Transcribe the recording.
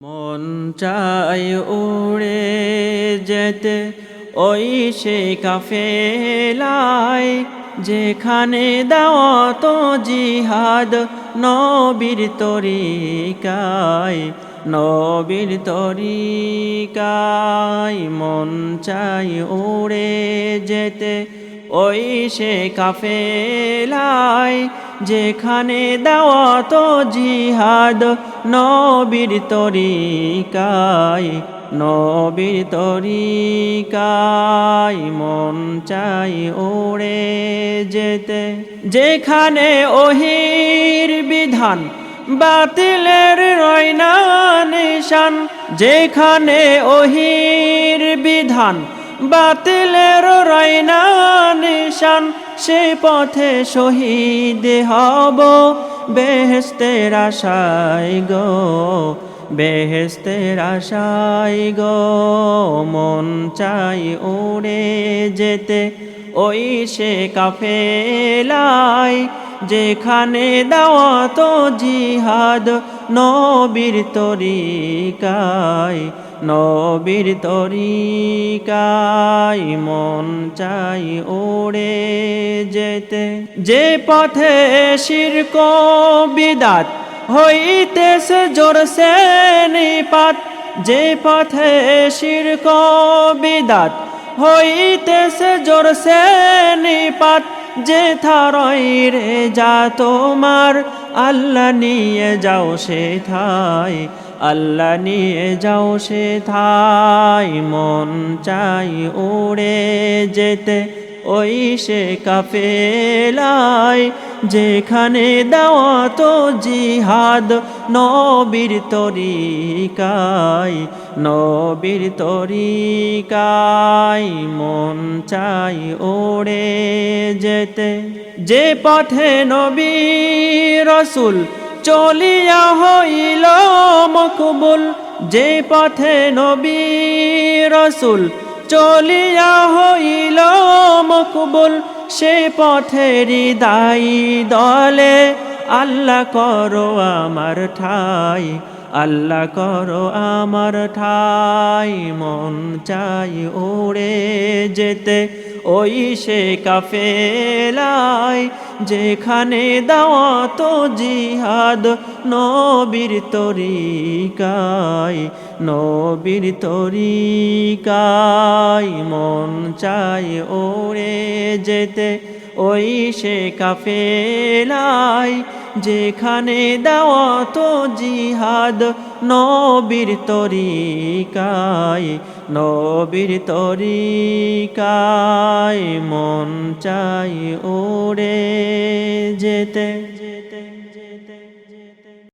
মন চাই উড়ে যেতে, ওই সে কাফেলায় যেখানে দাও তো জিহাদ নবীর তরিকায় নবীর তরিকায় মন চাই উড়ে যেতে, ওই সে কাফেলায় যেখানে দেওয়া তো জিহাদ নবীর তরিকায় নবীর তরিকায় মন চাই ওড়ে যেতে। যেখানে ওহির বিধান, বাতিলের রয়না নিশান, যেখানে ওহির বিধান বাতিলের রয়না নিশান সে পথে শহীদ হব বেহেস্তের আশায় গো। বেহেস্তের আশায় গো, মন চাই উড়ে যেতে। ওই সে কাফেলায় যেখানে দাওয়া তো জিহাদ, নবীর তরিকায় নবীর তরিকায় মন চাই ওড়ে যেতে। যে পথে শিরক বিদাত হইতেছে জোরসে নিপাত যে পথে শিরক বিদাত। হইতেছে জোরসে নিপাত যে থারই রে যা তোমার। আল্লাহ নিয়ে যাও সে থাই আল্লাহ নিয়ে যাও সে থাই মন চাই উড়ে যেতে ওই সে কাফেলায়, যেখানে দেওয়া তো জিহাদ নবীর তরিকায় নবীর তরিকায় মন চাই ওড়ে যেতে। যে পথে নবী রসুল চলিয়া হইল মকবুল, যে পথে নবী রসুল চলিয়া হইল মকবুল, সে পথেরই দায়ী দলে। আল্লাহ করো আমার ঠাই, আল্লাহ করো আমার ঠাই। মন চাই ওড়ে যেতে ওই সে কাফেলায় যেখানে দাওয়া তো জিহাদ নবীর তরিকায় নবীর তরিকায় মন চাই ওরে যেতে। ওই সে কাফেলাই যেখানে দাওয়াত জিহাদ নবীর তরিকায় নবীর তরিকায় মন চাই যেতে যেতে।